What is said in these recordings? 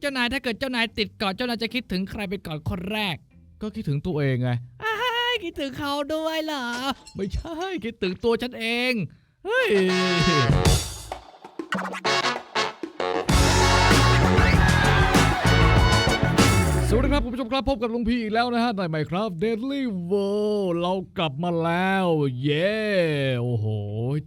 เจ้านายถ้าเกิดเจ้านายติดก่อนเจ้านายจะคิดถึงใครไปก่อนคนแรก ก็คิดถึงตัวเองไงอ้ายคิดถึงเขาด้วยเหรอ ไม่ใช่คิดถึงตัวฉันเอง เฮ้ย ครับคุณผู้ชมครับพบกับลุงพีอีกแล้วนะฮะในไมครับ Deadly World เรากลับมาแล้ว เย้โอ้โห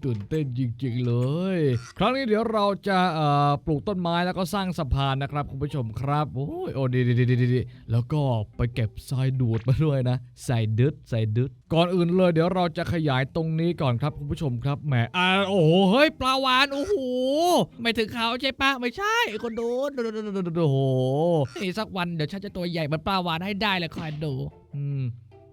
ตื่นเต้นจริงๆเลย ครั้งนี้เดี๋ยวเราจะเอ่อปลูกต้นไม้แล้วก็สร้างสะพานนะครับคุณผู้ชมครับโอ้ยโอ้ดีดีดีดีดีแล้วก็ไปเก็บทรายดูดมาด้วยนะใส่ดึดใส่ดึด ก่อนอื่นเลยเดี๋ยวเราจะขยายตรงนี้ก่อนครับคุณผู้ชมครับแหมอ่าโอ้โหเฮ้ยปลาวานโอ้โหไม่ถึงเขาใช่ปะไม่ใช่คนดูดูดูดูดูดูโอ้โหนี่สักวันเดี๋ยวฉันจะตัวใหญ่เหมือนปลาวานให้ได้เลยคอยดู อืม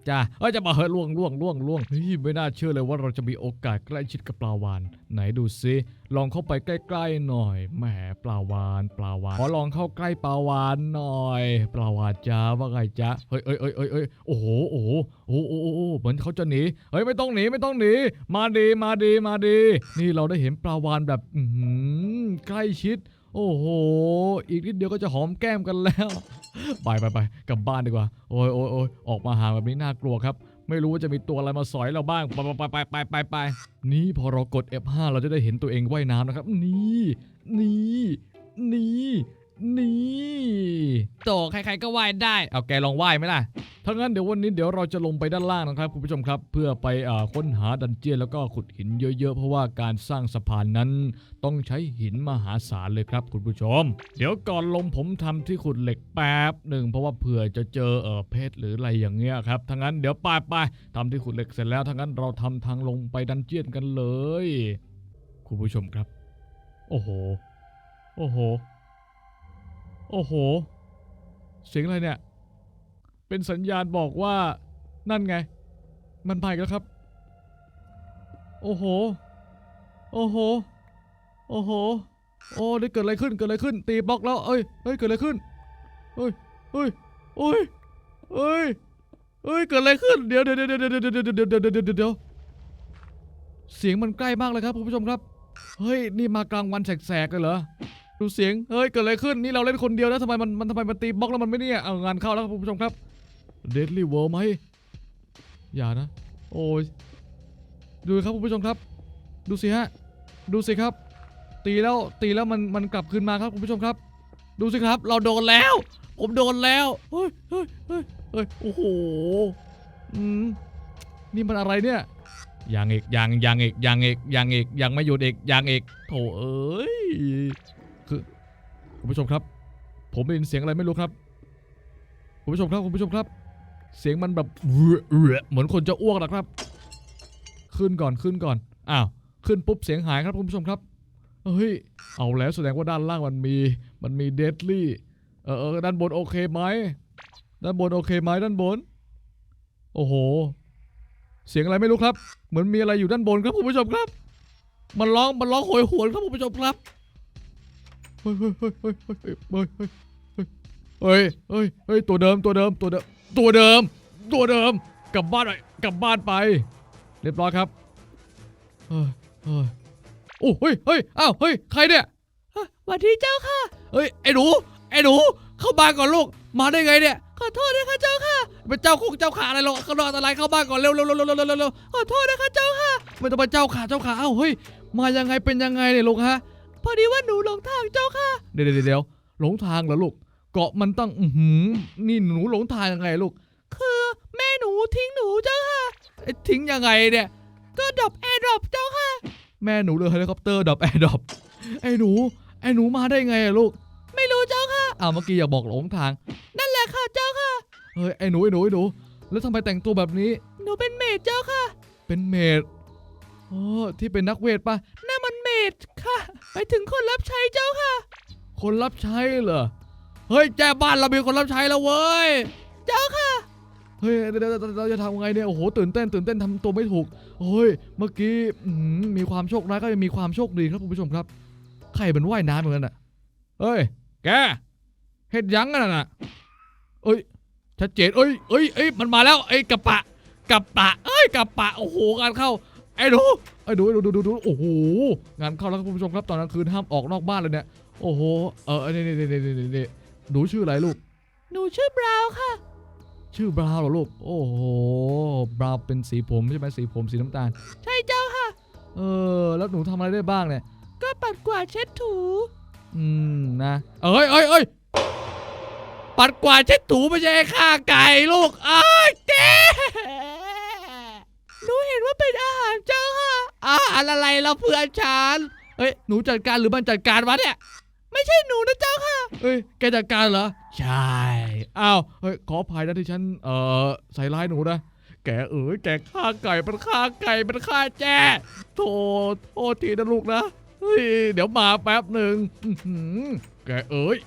จ้าเอ้ยจะมาเฮ้ยล่วงล่วงล่วงล่วงนี่ไม่น่าเชื่อเลยว่าเราจะมีโอกาสใกล้ชิดกับปลาวานไหนดูซิลองเข้าไปใกล้ๆหน่อยแหมปลาวานปลาวานขอลองเข้าใกล้ปลาวานหน่อยปลาวานจ้าว่าไงจ้าเฮ้ยเอ้ยเอ้ยเอ้ยเอ้ยโอ้โหโอ้โหโอ้โหโอ้โหเหมือนเขาจะหนีเฮ้ยไม่ต้องหนีไม่ต้องหนีมาดีมาดีมาดี นี่เราได้เห็นปลาวานแบบอืใกล้ชิด โอ้โห อีกนิดเดียวก็จะหอมแก้มกันแล้ว ไปไปไปกลับบ้านดีกว่า โอ้ยโอ้ยโอ้ยออกมาห่างแบบนี้น่ากลัวครับ ไม่รู้ว่าจะมีตัวอะไรมาสอยเราบ้าง ไปไปไปไปไปไปนี่พอเรากด F5 เราจะได้เห็นตัวเองว่ายน้ำนะครับ นี่ นี่ นี่ นี่โตใครๆก็ว่ายได้ เอาแกลองว่ายไหมล่ะถ้างั้นเดี๋ยววันนี้เดี๋ยวเราจะลงไปด้านล่างนะครับคุณผู้ชมครับ เพื่อไปอค้นหาดันเจียนแล้วก็ขุดหินเยอะๆ เพราะว่าการสร้างสะพานนั้น ต้องใช้หินมหาศาลเลยครับคุณผู้ชม เดี๋ยวก่อนลงผมทำที่ขุดเหล็กแป๊บหนึ่งเพราะว่าเผื่อจะเจอเออเพชรหรืออะไรอย่างเงี้ยครับถ้างั้นเดี๋ยวไปไปทำที่ขุดเหล็กเสร็จแล้วถ้างั้นเราทำทางลงไปดันเจียนกันเลย คุณผู้ชมครับ โอ้โห โอ้โห โอ้โห เสียงอะไรเนี่ย เป็นสัญญาณบอกว่านั่นไง มันไปแล้วครับ โอ้โห โอ้โห โอ้โห โอ้ได้เกิดอะไรขึ้น เกิดอะไรขึ้น ตีบล็อกแล้ว เอ้ย เฮ้ย เกิดอะไรขึ้น เฮ้ย เฮ้ยเฮ้ยเฮ้ยเฮ้ย เกิดอะไรขึ้น เดี๋ยวเดี๋ยวเดี๋ยวเดี๋ยวเดี๋ยวเดี๋ยวเดี๋ยวเดี๋ยวเดี๋ยวเดี๋ยวเสียงมันใกล้มากเลยครับคุณผู้ชมครับ เฮ้ย นี่มากลางวันแสกๆเลยเหรอ ดูเสียง เฮ้ย เกิดอะไรขึ้น นี่เราเล่นคนเดียวนะทำไมมันมันทำไมมันตีบล็อกแล้วมันไม่เนี่ย เอางานเข้าแล้วครับคุณผู้ชมครับ Deadly World ไหม อย่านะ โอ้ย ดูครับคุณผู้ชมครับ ดูสิฮะ ดูสิครับ ตีแล้วตีแล้วมันมันกลับคืนมาครับคุณผู้ชมครับ ดูสิครับ เราโดนแล้ว ผมโดนแล้ว เฮ้ยเฮ้ยเฮ้ยเฮ้ยโอ้โห อืม นี่มันอะไรเนี่ยยังอีกยังยังอีกยังอีกยังอีกยังไม่หยุดอีกยังอีกโถเอ้ย คุณผู้ชมครับ ผมได้ยินเสียงอะไรไม่รู้ครับคุณผู้ชมครับคุณผู้ชมครับ เสียงมันแบบเหมือนคนจะอ้วกนะครับ ขึ้นก่อนขึ้นก่อนอ้าวขึ้นปุ๊บเสียงหายครับคุณผู้ชมครับเฮ้ยเอาแล้วแสดงว่าด้านล่างมันมีมันมีเดดลี่เออด้านบนโอเคไหมด้านบนโอเคไหมด้านบน โอ้โห เสียงอะไรไม่รู้ครับ เหมือนมีอะไรอยู่ด้านบนครับคุณผู้ชมครับ มันร้องมันร้องโหยหวนครับคุณผู้ชมครับ เฮ้ยเฮ้ยเฮ้ยเฮ้ยเฮ้ยเฮ้ยเฮ้ยเฮ้ยเฮ้ยเฮ้ยเฮ้ยตัวเดิมตัวเดิมตัวเดิมตัวเดิม ตัวเดิมกลับบ้านไปกลับบ้านไป เรียบร้อยครับเฮ้ยเฮ้ยโอ้เฮ้ยเฮ้ยอ้าวเฮ้ยใครเนี่ยสวัสดีเจ้าค่ะเฮ้ยไอ้หนูไอ้หนูเข้าบ้านก่อนลูกมาได้ไงเนี่ยขอโทษนะคะเจ้าค่ะเป็นเจ้าคงเจ้าขาอะไรหรอกข้างนอกอันตรายเข้าบ้านก่อนเร็วเร็วเร็วเร็วเร็วเร็วเร็วขอโทษนะคะเจ้าค่ะไม่ต้องมาเจ้าขาเจ้าขาเอ้าเฮ้ยมายังไงเป็นยังไงเนี่ยลูกฮะ พอดีว่าหนูหลงทางเจ้าค่ะ เดี๋ยวเดี๋ยวเดี๋ยวหลงทางเหรอลูก เกาะมันตั้งอือหือนี่หนูหลงทางยังไงลูก คือแม่หนูทิ้งหนูเจ้าค่ะ ไอ้ทิ้งยังไงเนี่ย ก็ดรอปแอร์ดรอปเจ้าค่ะ แม่หนูเรือเฮลิคอปเตอร์ดับแอร์ดับไอ้หนู ไอ้หนูมาได้ไงอะลูก ไม่รู้เจ้าค่ะ อ้าวเมื่อกี้อย่าบอกหลงทาง นั่นแหละค่ะเจ้าค่ะ เฮ้ยไอ้หนูไอ้หนูไอ้หนู แล้วทำไมแต่งตัวแบบนี้ หนูเป็นเมดเจ้าค่ะ เป็นเมดโอ้ที่เป็นนักเวทปะนั่นมันเมดค่ะ ไปถึงคนรับใช้เจ้าค่ะ คนรับใช้เหรอ เฮ้ยแจ้บ้านเรามีคนรับใช้แล้วเว้ย เจ้าค่ะ เฮ้ยเดี๋ยวเดี๋ยวเดี๋ยวเราจะทำไงเนี่ย โอ้โห ตื่นเต้น ตื่นเต้นทำตัวไม่ถูก เฮ้ย เมื่อกี้อื้อหือมีความโชคร้ายก็ยังมีความโชคดีครับคุณผู้ชมครับใครเป็นว่ายน้ำเหมือนกันอะ เฮ้ย แกเฮ็ดหยังกันน่ะ เอ้ย ชัดเจน เอ้ยเอ้ยเอ้ยมันมาแล้วไอ้ยกระปะกระปะ เอ้ยกระปะ โอ้โหงานเข้า ไอ้ดูไอ้ดูดูดูดูดูโอ้โหงานเข้าแล้วครับคุณผู้ชมครับตอนกลางคืนห้ามออกนอกบ้านเลยเนี่ยโอ้โหเออนี่นี่นี่นี่นี่นี่หนูชื่ออะไรลูกหนูชื่อบราวน์ค่ะ ชื่อบราวน์เหรอลูกโอ้โหบราวน์เป็นสีผมใช่ไหมสีผมสีน้ำตาล ใช่เจ้าค่ะ เออ แล้วหนูทำอะไรได้บ้างเนี่ย ก็ปัดกวาดเช็ดถู อืมนะเอ้ยเอ้ยเอ้ยปัดกวาดเช็ดถูไม่ใช่ฆ่าไก่ลูกอ้ายเจ๊ หนูเห็นว่าเป็นอาหารเจ้าค่ะอาหารอะไรเราเพื่อนฉันเอ้ยหนูจัดการหรือมันจัดการวะเนี่ย ไม่ใช่หนูนะเจ้าค่ะเอ้ยแกจัดการเหรอใช่อ้าวเฮ้ยขออภัยนะที่ฉันเอ่อใส่ร้ายหนูนะแกเอ๋ยแกฆ่าไก่มันฆ่าไก่มันฆ่าแจ้โทษโทษทีนะลูกนะเฮ้ยเดี๋ยวมาแป๊บหนึ่งแกเอ๋ย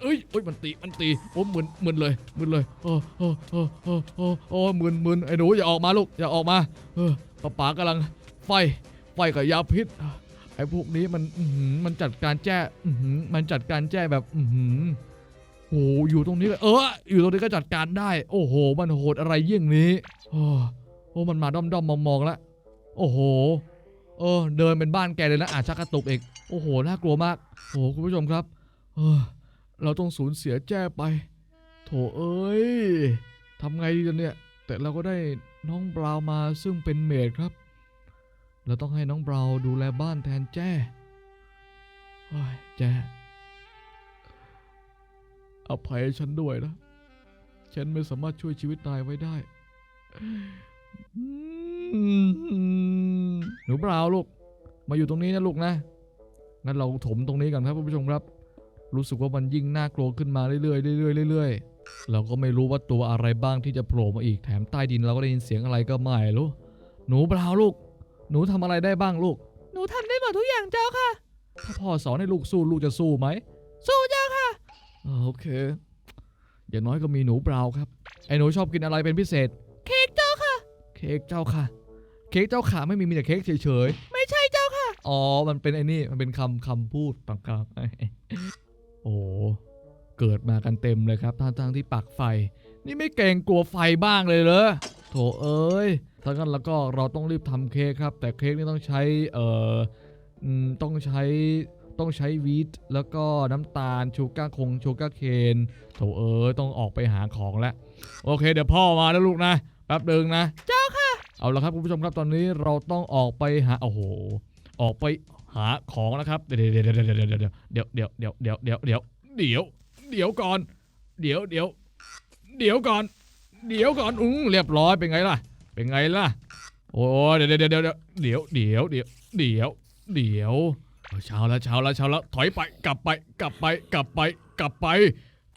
เอ้ยเอ้ยมันตีมันตีโอ้มึนมึนเลยมึนเลยโอ้โอ้โอ้โอ้โอ้โอ้มึนมึนไอ้หนูอย่าออกมาลูกอย่าออกมาเออป้าป๋ากำลังไฟไฟกับยาพิษไอ้พวกนี้มันมันจัดการแจ้มันจัดการแจ้แบบอือหือโอ้อยู่ตรงนี้เลยเออ อยู่ตรงนี้ก็จัดการได้ โอ้โห มันโหดอะไรเยี่ยงนี้โอ้โอ้มันมาด้อมด้อมมองมองๆแล้วโอ้โห เออ เดินเป็นบ้านแกเลยนะอาจจะกระตุกเองโอ้โหน่ากลัวมากโอ้คุณผู้ชมครับ เออ เราต้องสูญเสียแจ้ไป โถเอ้ยทำไงดีกันเนี่ย แต่เราก็ได้น้องบราวมาซึ่งเป็นเมดครับ เราต้องให้น้องบราวดูแลบ้านแทนแจ้แจ้อภัยฉันด้วยนะ ฉันไม่สามารถช่วยชีวิตนายไว้ได้ หนูบราวลูก มาอยู่ตรงนี้นะลูกนะ งั้นเราถมตรงนี้กันครับคุณผู้ชมครับ รู้สึกว่ามันยิ่งน่ากลัวขึ้นมาเรื่อยๆเรื่อยๆเรื่อยๆเราก็ไม่รู้ว่าตัวอะไรบ้างที่จะโผล่มาอีกแถมใต้ดินเราก็ได้ยินเสียงอะไรก็ไม่รู้หนูบราวน์ลูก หนูทำอะไรได้บ้างลูก หนูทำได้หมดทุกอย่างเจ้าค่ะ ถ้าพ่อสอนให้ลูกสู้ลูกจะสู้ไหม สู้เจ้าค่ะอ่าโอเค อย่างน้อยก็มีหนูบราวน์ครับ ไอ้หนูชอบกินอะไรเป็นพิเศษ เค้กเจ้าค่ะ เค้กเจ้าค่ะ เค้กเจ้าขาไม่มีมีแต่เค้กเฉยไม่ใช่เจ้าค่ะๆอ๋อ มันเป็นไอ้นี่ มันเป็นคำคำพูดต่างๆ โอ้เกิดมากันเต็มเลยครับทางทางๆที่ปักไฟ นี่ไม่เกรงกลัวไฟบ้างเลยเหรอโถเอ้ยถ้างั้นแล้วก็เราต้องรีบทำเค้กครับ แต่เค้กนี่ต้องใช้เอ่ออืมต้องใช้ต้องใช้วีทแล้วก็น้ำตาลชูการ์คงชูการ์เคนโถเอ้ยต้องออกไปหาของแล้วโอเค เดี๋ยวพ่อมาแล้วลูกนะแป๊บหนึ่งนะ เจ้าค่ะ เอาละครับคุณผู้ชมครับตอนนี้เราต้องออกไปหาโอ้โหออกไป หาของนะครับ เดี๋ยวเดี๋ยวเดี๋ยวเดี๋ยวเดี๋ยวเดี๋ยวเดี๋ยวเดี๋ยวเดี๋ยวเดี๋ยวเดี๋ยวเดี๋ยวก่อน เดี๋ยวเดี๋ยวเดี๋ยวก่อน เดี๋ยวก่อนอุ้งเรียบร้อยเป็นไงล่ะ เป็นไงล่ะ โอ้เดี๋ยวเดี๋ยวเดี๋ยวเดี๋ยวเดี๋ยวเดี๋ยวเดี๋ยวเดี๋ยวเดี๋ยวเช้าแล้วเช้าแล้วเช้าแล้วถอยไปกลับไปกลับไปกลับไปกลับไป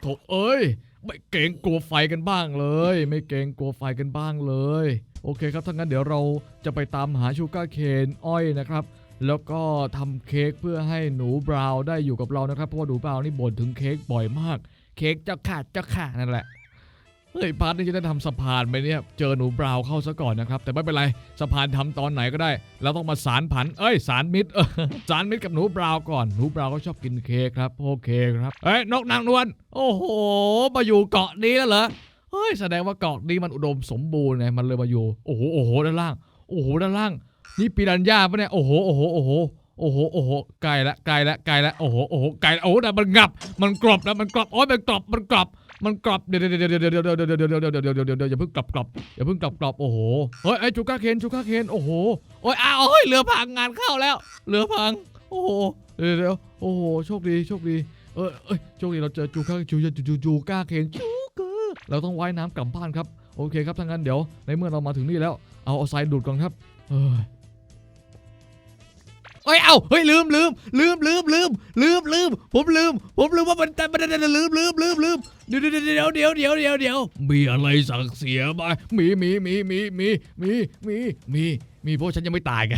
โถเอ้ยไม่เกรงกลัวไฟกันบ้างเลย ไม่เกรงกลัวไฟกันบ้างเลย โอเคครับถ้างั้นเดี๋ยวเราจะไปตามหาชูการ์เคนอ้อยนะครับ แล้วก็ทำเค้กเพื่อให้หนูบราวน์ได้อยู่กับเรานะครับเพราะว่าหนูบราวน์นี่บ่นถึงเค้กบ่อยมาก เค้กเจ้าขาดเจ้าขานั่นแหละเฮ้ยพาร์ทนี้จะได้ทำสะพานไปเนี่ยเจอหนูบราวน์เข้าซะก่อนนะครับ แต่ไม่เป็นไรสะพานทำตอนไหนก็ได้ เราต้องมาสารผัน เอ้ยสารมิตรเออสารมิตรกับหนูบราวน์ก่อนหนูบราวน์ก็ชอบกินเค้กครับโอเคครับเอ้ยนกนางนวลโอ้โหมาอยู่เกาะนี้แล้วเหรอเฮ้ยแสดงว่าเกาะนี้มันอุดมสมบูรณ์ไงมันเลยมาอยู่โอ้โหโอ้โหด้านล่างโอ้โหด้านล่าง นี่ปีรันย่าปะเนี่ย โอ้โห โอ้โห โอ้โห โอ้โห โอ้โห ไกลละ ไกลละ ไกลละ โอ้โห โอ้โห ไกลละโอ้โหแต่มันงับ มันกรอบนะมันกรอบ โอ้ยมันกรอบ มันกรอบ มันกรอบเดี๋ยวเดี๋ยวเดี๋ยวเดี๋ยวเดี๋ยวเดี๋ยวเดี๋ยวเดี๋ยวเดี๋ยวเดี๋ยวเดี๋ยวเดี๋ยวอย่าเพิ่งกรอบกรอบอย่าเพิ่งกรอบกรอบโอ้โห เฮ้ยไอ้จูก้าเคนจูก้าเคน โอ้โห โอ้ยอ้าวเฮ้ยเรือพังงานเข้าแล้ว เรือพัง โอ้โห เดี๋ยวเดี๋ยวโอ้โห โชคดี โชคดี เออเอ้ย โชคดี เราเจอจูก้าจูจูจูจูก้าเคนจูก้าเราต้องว่ายน้ำกลับบ้านครับ โอเคครับ ถ้างั้นเดี๋ยวในเมื่อเรามาถึงนี่แล้ว เอาเอาทรายดูดก่อนครับ เอ้ย เอ้ยเอ้าเฮ้ยลืมลืมลืมลืมลืมลืมลืมผมลืม ผมลืมว่ามันแต่มันลืมลืมลืมลืมเดี๋ยวเดี๋ยวเดี๋ยวเดี๋ยวเดี๋ยวเดี๋ยวมีอะไรสั่งเสียไหมมีมีมีมีมีมีมีมีมีเพราะฉันยังไม่ตายไง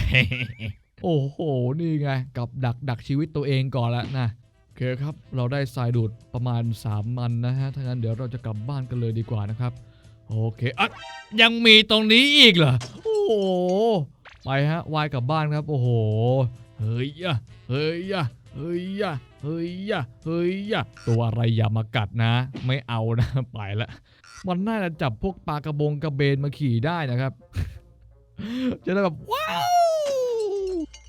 โอ้โหนี่ไงกับดักดักชีวิตตัวเองก่อนล้วนะโอเคครับ เราได้ทรายดูดประมาณ3มันนะฮะถ้างั้นเดี๋ยวเราจะกลับบ้านกันเลยดีกว่านะครับ โอเคอะยังมีตรงนี้อีกเหรอโอ้ ไปฮะวายกลับบ้านครับ โอ้โห เฮ้ยอะเฮ้ยอะเฮ้ยอะเฮ้ยอะเฮ้ยอะตัวอะไรอย่ามากัดนะ ไม่เอานะ ไปละมันน่าจะจับพวกปลากระบงกระเบนมาขี่ได้นะครับ จะได้แบบว้าว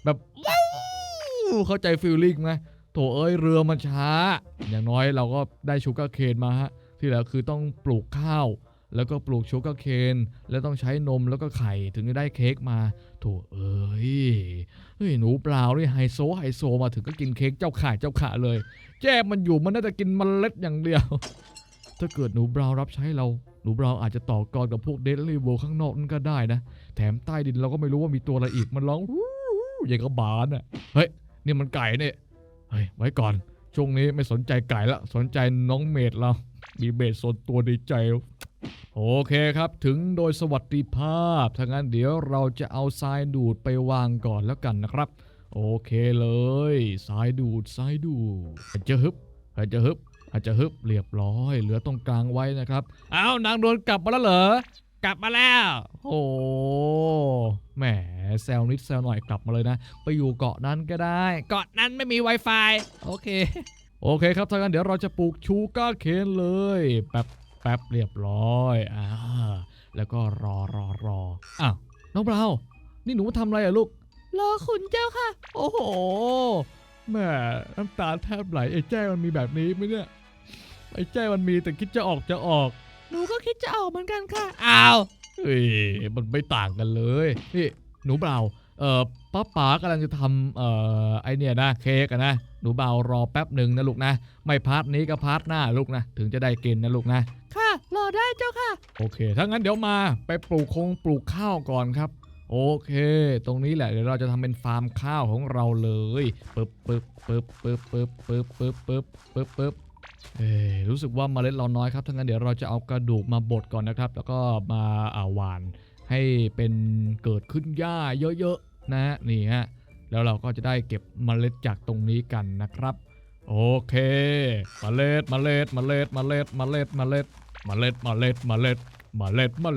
แบบว้าวเข้าใจฟีลลิ่งไหมโถเอ้ยเรือมันช้า อย่างน้อยเราก็ได้ชูการ์เคนมาฮะ ที่เหลือคือต้องปลูกข้าว แล้วก็ปลูกชูการ์เคน แล้วต้องใช้นมแล้วก็ไข่ถึงจะได้เค้กมา โถเอ้ยเฮ้ยหนูเปล่านี่ไฮโซไฮโซมาถึงก็กินเค้กเจ้าข่าเจ้าขาเลย แจ้มันอยู่มันน่าจะกินเมล็ดอย่างเดียว ถ้าเกิดหนูบราวน์รับใช้เราหนูบราวน์อาจจะต่อกรกับพวกเดดลี่โวข้างนอกนั่นก็ได้นะ แถมใต้ดินเราก็ไม่รู้ว่ามีตัวอะไรอีกมันร้องอย่างกับบานอะเฮ้ยนี่มันไก่เนี่ยเฮ้ยไว้ก่อนช่วงนี้ไม่สนใจไก่ละสนใจน้องเมดเรา มีเมดสนตัวในใจ โอเคครับ ถึงโดยสวัสดิภาพถ้างั้นเดี๋ยวเราจะเอาทรายดูดไปวางก่อนแล้วกันนะครับ โอเคเลยทรายดูดทรายดูดอาจจะฮึบอาจจะฮึบอาจจะฮึบเรียบร้อย เหลือตรงกลางไว้นะครับอ้าวนางโดนกลับมาแล้วเหรอกลับมาแล้ว โอ้แหมแซวนิดแซวหน่อยกลับมาเลยนะ ไปอยู่เกาะนั้นก็ได้ เกาะนั้นไม่มี Wi-Fi โอเค โอเคครับถ้างั้นเดี๋ยวเราจะปลูกชูการ์เคนเลยแป๊บ แป๊บเรียบร้อยอ่าแล้วก็รอรอรออ้าวน้องเปล่านี่หนูมาทำอะไรอะลูก รอคุณเจ้าค่ะ โอ้โหแม่น้ำตาแทบไหลไอ้แจ้มันมีแบบนี้ไหมเนี่ยไอ้แจ้มันมีแต่คิดจะออกจะออก หนูก็คิดจะออกเหมือนกันค่ะ อ้าวเฮ้ยมันไม่ต่างกันเลย นี่ หนูเปล่า เอ่อป้าป๋ากำลังจะทำเอ่อไอเนี่ยนะเค้กอะนะหนูเบารอแป๊บหนึ่งนะลูกนะ ไม่พาร์ทนี้ก็พาร์ทหน้าลูกนะ ถึงจะได้กินนะลูกนะ ค่ะ รอได้เจ้าค่ะ โอเค ถ้างั้นเดี๋ยวมาไปปลูกคงปลูกข้าวก่อนครับ โอเค ตรงนี้แหละเดี๋ยวเราจะทำเป็นฟาร์มข้าวของเราเลยปึ๊บปึ๊บปึ๊บปึ๊บปึ๊บปึ๊บปึ๊บปึ๊บปึ๊บปึ๊บเอ้ยรู้สึกว่าเมล็ดเราน้อยครับถ้างั้นเดี๋ยวเราจะเอากระดูกมาบดก่อนนะครับ แล้วก็มาอ่าหวานให้เป็นเกิดขึ้นหญ้าเยอะๆ นะฮะนี่ฮะแล้วเราก็จะได้เก็บเมล็ดจากตรงนี้กันนะครับ โอเคเมล็ดเมล็ดเมล็ดเมล็ดเมล็ดเมล็ดเมล็ดเมล็ดเมล็ดเมล็ด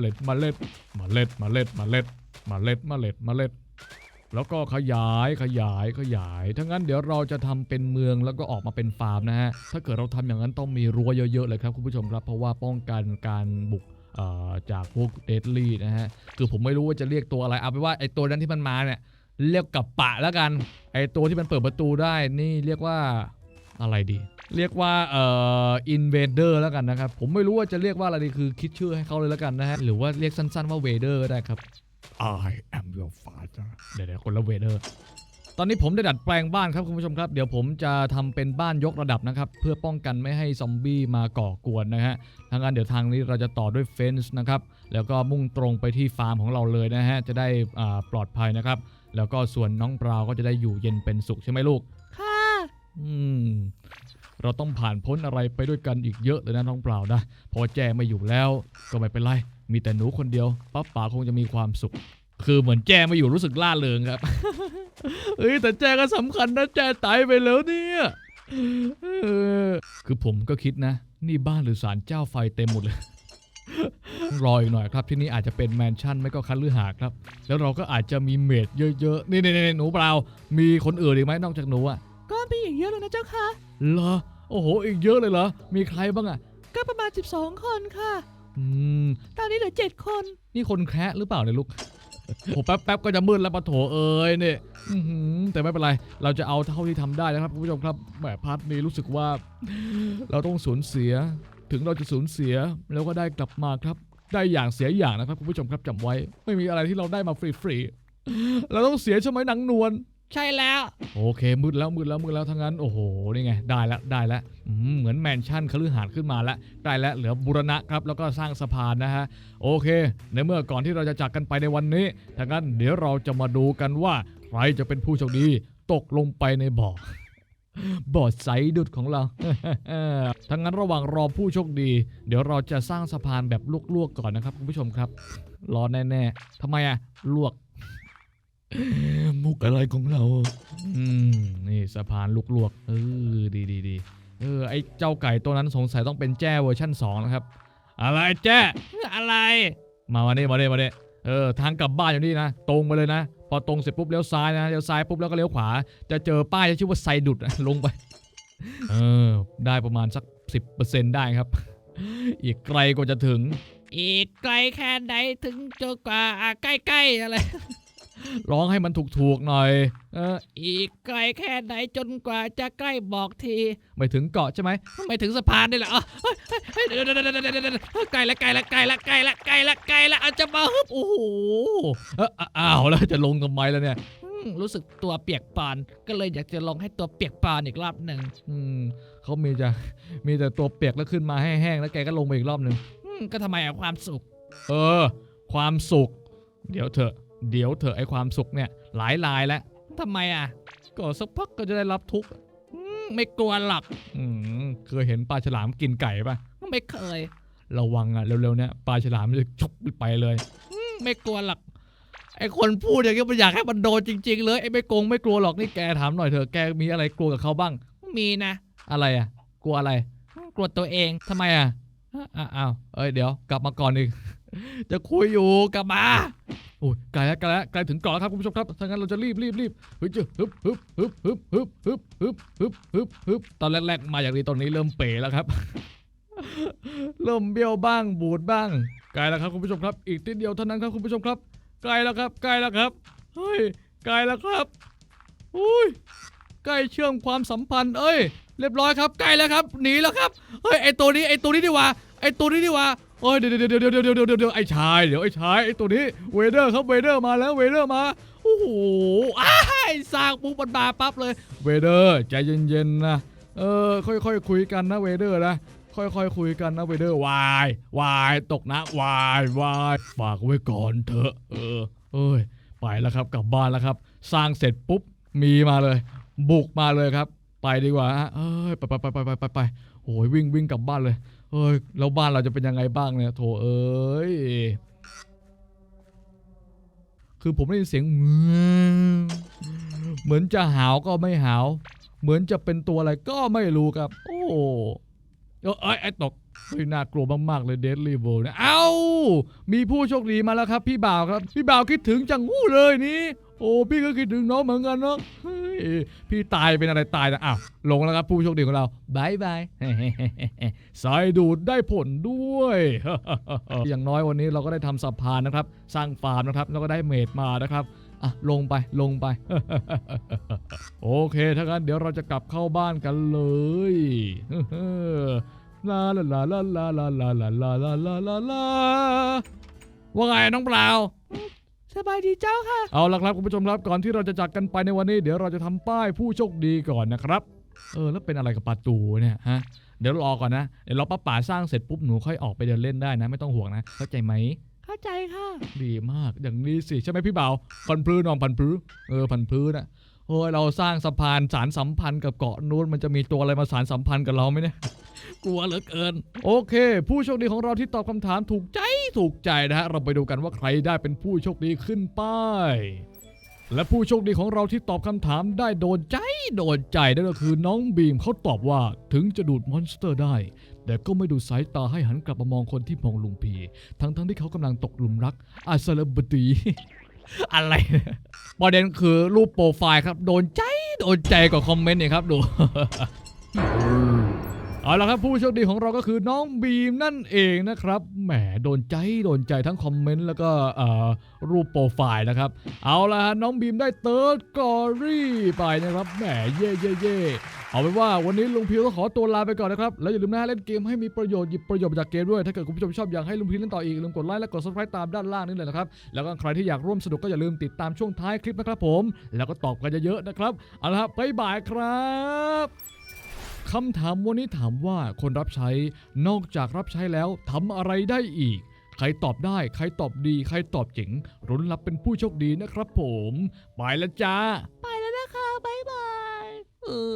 เมล็ดเมล็ดเมล็ดเมล็ดเมล็ดเมล็ดเมล็ดเมล็ดแล้วก็ขยายขยายขยายถ้างั้นเดี๋ยวเราจะทำเป็นเมืองแล้วก็ออกมาเป็นฟาร์มนะฮะถ้าเกิดเราทำอย่างนั้นต้องมีรั้วเยอะๆเลยครับคุณผู้ชมครับ เพราะว่าป้องกันการบุก จากพวกเดดลี่นะฮะ คือผมไม่รู้ว่าจะเรียกตัวอะไร เอาไปนว่าไอ้ตัวนั้นที่มันมาเนี่ย เรียกกับปะแล้วกัน ไอ้ตัวที่มันเปิดประตูได้นี่เรียกว่าอะไรดี เรียกว่าเอ่ออินเวเดอร์แล้วกันนะครับ ผมไม่รู้ว่าจะเรียกว่าอะไรดีคือคิดชื่อให้เขาเลยแล้วกันนะฮะ หรือว่าเรียกสั้นๆว่าเวเดอร์ก็ได้ครับ I am your father เดี๋ยวๆคนละเวเดอร์ ตอนนี้ผมได้ดัดแปลงบ้านครับคุณผู้ชมครับ เดี๋ยวผมจะทำเป็นบ้านยกระดับนะครับ เพื่อป้องกันไม่ให้ซอมบี้มาก่อกวนนะฮะทางนั้นเดี๋ยวทางนี้เราจะต่อด้วยเฟนส์นะครับ แล้วก็มุ่งตรงไปที่ฟาร์มของเราเลยนะฮะ จะได้อ่าปลอดภัยนะครับ แล้วก็ส่วนน้องบราวน์ก็จะได้อยู่เย็นเป็นสุขใช่ไหมลูก ค่ะ อืม เราต้องผ่านพ้นอะไรไปด้วยกันอีกเยอะเลยนะน้องเปล่านะ พอแจ้ไม่อยู่แล้ว ก็ไม่เป็นไร มีแต่หนูคนเดียวป้าป๋าคงจะมีความสุข คือเหมือนแจ้ไม่อยู่รู้สึกล่าเริงครับ เฮ้ยแต่แจ้ก็สำคัญนะแจ้ตายไปแล้วเนี่ยเออคือผมก็คิดนะ นี่บ้านหรือศาลเจ้าไฟเต็มหมดเลยรออีกหน่อยครับที่นี่อาจจะเป็นแมนชั่นไม่ก็คันลือหาดครับ แล้วเราก็อาจจะมีเมดเยอะๆ นี่ๆๆหนูเปล่า มีคนอื่นอีกไหมนอกจากหนูอะก็มีอีกเยอะเลยนะเจ้าค่ะ เหรอ โอ้โห อีกเยอะเลยเหรอ มีใครบ้างอะก็ประมาณ 12 คนค่ะ อืม ตอนนี้เหลือ 7 คน นี่คนแคระหรือเปล่าเนี่ยลูก โอ้แป๊บแป๊บก็จะมืดแล้วปะโถเอ้ยเนี่ยอื้อหือแต่ไม่เป็นไร เราจะเอาเท่าที่ทำได้นะครับคุณผู้ชมครับแหมพาร์ทนี้รู้สึกว่า เราต้องสูญเสีย ถึงเราจะสูญเสียแล้วก็ได้กลับมาครับ ได้อย่างเสียอย่างนะครับคุณผู้ชมครับจำไว้ ไม่มีอะไรที่เราได้มาฟรีๆเราต้องเสียใช่ไหมหนังนวล ใช่แล้ว โอเคมืดแล้วมืดแล้วมืดแล้วทั้งนั้นโอ้โหนี่ไงได้แล้วได้แล้วเหมือนแมนชั่นคฤหาสน์ขึ้นมาแล้วได้แล้วเหลือบูรณะครับแล้วก็สร้างสะพานนะฮะโอเค ในเมื่อก่อนที่เราจะจากกันไปในวันนี้ทั้งนั้นเดี๋ยวเราจะมาดูกันว่าใครจะเป็นผู้โชคดีตกลงไปในบ่อบ่อใสดุดของเรา ทั้งนั้นระหว่างรอผู้โชคดี เดี๋ยวเราจะสร้างสะพานแบบลวกๆก่อนนะครับคุณผู้ชมครับ รอแน่ๆทำไมอะลวก มุกอะไรของเรา อืม นี่สะพานลวกๆ เออ ดีดีดีเออ ไอ้เจ้าไก่ตัวนั้นสงสัยต้องเป็นแจ้เวอร์ชั่น2นะครับ อะไรแจ้อะไร มาวันนี้มาเด้มาเด้เออ ทางกลับบ้านอยู่นี่นะ ตรงไปเลยนะ พอตรงเสร็จปุ๊บเลี้ยวซ้ายนะ เลี้ยวซ้ายปุ๊บแล้วก็เลี้ยวขวา จะเจอป้ายที่ชื่อว่าไซดุดอะลงไป เออ ได้ประมาณสัก 10%ได้ครับ อีกไกลกว่าจะถึง อีกไกลแค่ไหนถึงจะกว่าใกล้ๆอะไร ร้องให้มันถูกๆหน่อย เออ อีกไกลแค่ไหนจนกว่าจะใกล้บอกที ไม่ถึงเกาะใช่ไหม ไม่ถึงสะพานนี่แหละอะเฮ้ยเฮ้ยเฮ้ยเดี๋ยวเดี๋ยวเดี๋ยวเดี๋ยวเดี๋ยวเดี๋ยวไกลละไกลละไกลละไกลละไกลละไกลละอาจจะมาฮึบโอ้โหเอ้ออ้าวแล้วจะลงทำไมล่ะเนี่ยอืมรู้สึกตัวเปียกปอนก็เลยอยากจะลองให้ตัวเปียกปอนอีกรอบหนึ่งอืมเขามีจะมีแต่ตัวเปียกแล้วขึ้นมาแห้งๆแล้วแกก็ลงไปอีกรอบหนึ่งอืมก็ทำไมอะความสุข เออ ความสุข เดี๋ยวเถอะ เดี๋ยวเถอะไอความสุขเนี่ยหลายลายแล้วทำไมอะก็สักพักก็จะได้รับทุกข์อืมไม่กลัวหรอกอเคยเห็นปลาฉลามกินไก่ปะไม่เคย ระวังอะเร็วๆเนี่ยปลาฉลามมันจะชุบไปเลยอืมไม่กลัวหรอกไอคนพูดอย่างนี้มันอยากให้มันโดนจริง ๆ เลยไอไม่โกงไม่กลัวหรอกนี่แกถามหน่อยเถอะแกมีอะไรกลัวกับเขาบ้าง มีนะ อะไรอะ กลัวอะไร กลัวตัวเองทำไมอะอ้าวเอ้ยเดี๋ยว กลับมาก่อนอีกจะคุยอยู่กลับมา อ้ยไกลแล้วไกลแล้วไกลถึงเกาะแล้วครับคุณผู้ชมครับถ้างั้นเราจะรีบรีบรีบเฮ้ยเจ้าฮึบฮึบฮึบฮึบฮึบฮึบฮึบฮึบฮึบฮึบตอนแรกๆ มาอย่างนี้ตอนนี้เริ่มเป๋แล้วครับ เริ่มเบี้ยวบ้างบูดบ้างไกลแล้วครับคุณผู้ชมครับ อีกนิดเดียวเท่านั้นครับคุณผู้ชมครับไกลแล้วครับไกลแล้วครับเฮ้ยไกลแล้วครับอุ้ยใกล้เชื่อมความสัมพันธ์ เอ้ย เรียบร้อยครับใกล้แล้วครับ หนีแล้วครับ เฮ้ย ไอตัวนี้ ไอตัวนี้ดีกว่า ไอตัวนี้ดีกว่า เฮ้ยเดี๋ยวเดี๋ยวเดี๋ยวเดี๋ยวเดี๋ยวเดี๋ยวไอ้ชายเดี๋ยวไอ้ชายไอตัวนี้เวเดอร์ครับเวเดอร์มาแล้วเวเดอร์มาโอ้โหอ้ายสร้างปุ๊บมันมาปั๊บเลยเวเดอร์ใจเย็นๆนะเออค่อยๆคุยกันนะเวเดอร์นะค่อยๆคุยกันนะเวเดอร์วายวายตกนะวายวายฝากไว้ก่อนเถอะเออเอ้ยไปแล้วครับกลับบ้านแล้วครับ สร้างเสร็จปุ๊บมีมาเลย บุกมาเลยครับ ไปดีกว่าฮะเอ้ยไปไปไปไปไปไปโอ้ยวิ่งวิ่งกลับบ้านเลย เอ้ยแล้วบ้านเราจะเป็นยังไงบ้างเนี่ยโถเอ้ย คือผมได้ยินเสียง เหมือนจะหาวก็ไม่หาว เหมือนจะเป็นตัวอะไรก็ไม่รู้ครับ โอ้เออเอ้ยไอ้ตกเฮ้ยน่ากลัวมาก ๆ เลยเดดลีโบนะเอ้า มีผู้โชคดีมาแล้วครับ พี่บ่าวครับ พี่บ่าวคิดถึงจังหู้เลยนี่ โอ้พี่ก็คิดถึงน้องเหมือนกันเนาะเฮ้ยพี่ตายเป็นอะไรตายนะอ้าวลงแล้วครับผู้โชคดีของเราบายบายสายดูดได้ผลด้วย อย่างน้อยวันนี้เราก็ได้ทำสะพานนะครับ สร้างฟาร์มนะครับ แล้วก็ได้เมดมานะครับอะลงไปลงไป โอเคถ้างั้นเดี๋ยวเราจะกลับเข้าบ้านกันเลยลาลลาลาลาลาลาลาลาลาลาลาลาว่าไงน้องเปล่า สบายดีเจ้าค่ะ เอาละครับคุณผู้ชมครับก่อนที่เราจะจากกันไปในวันนี้ เดี๋ยวเราจะทำป้ายผู้โชคดีก่อนนะครับ เออแล้วเป็นอะไรกับประตูเนี่ยฮะเดี๋ยวรอก่อนนะเดี๋ยวเราป้าป่าสร้างเสร็จปุ๊บหนูค่อยออกไปเดินเล่นได้นะ ไม่ต้องห่วงนะเข้าใจไหมเข้าใจค่ะ ดีมากอย่างนี้สิใช่ไหมพี่เบาพันพื้นนองพันพื้นเออพันพื้นอะโอ้ยเราสร้างสะพานสารสัมพันธ์กับเกาะนู้นมันจะมีตัวอะไรมาสารสัมพันธ์กับเราไหมเนี่ย กลัวเหลือเกิน โอเค ผู้โชคดีของเราที่ตอบคำถามถูกใจ ถูกใจนะฮะ เราไปดูกันว่าใครได้เป็นผู้โชคดีขึ้นป้าย และผู้โชคดีของเราที่ตอบคำถามได้โดนใจโดนใจนั่นก็คือน้องบีมเขาตอบว่าถึงจะดูดมอนสเตอร์ได้ แต่ก็ไม่ดูสายตาให้หันกลับมามองคนที่มองลุงพี ทั้งๆที่เขากำลังตกหลุมรักอาซาลบดีอะไรประเด็นคือรูปโปรไฟล์ครับ โดนใจ โดนใจกว่าคอมเมนต์เนี่ยครับดู เอาละครับผู้โชคดีของเราก็คือน้องบีมนั่นเองนะครับแหมโดนใจโดนใจทั้งคอมเมนต์แล้วก็รูปโปรไฟล์นะครับ เอาละฮะน้องบีมได้เติร์ดกอรี่ไปนะครับแหมเย่เย่เย่เอาเป็นว่าวันนี้ลุงพิวต้องขอตัวลาไปก่อนนะครับ แล้วอย่าลืมนะเล่นเกมให้มีประโยชน์หยิบประโยชน์จากเกมด้วย ถ้าเกิดคุณผู้ชมชอบอยากให้ลุงพิวเล่นต่ออีกลืมกดไลค์และกด subscribe ตามด้านล่างนี่เลยนะครับ แล้วก็ใครที่อยากร่วมสนุกก็อย่าลืมติดตามช่วงท้ายคลิปนะครับผม แล้วก็ตอบกันเยอะๆนะครับ เอาละครับบ๊ายบายครับ คำถามวันนี้ถามว่าคนรับใช้นอกจากรับใช้แล้วทำอะไรได้อีก ใครตอบได้ ใครตอบดี ใครตอบเจ๋งรุนรับเป็นผู้โชคดีนะครับผม ไปแล้วจ้า ไปแล้วนะคะ บ๊ายบาย เออ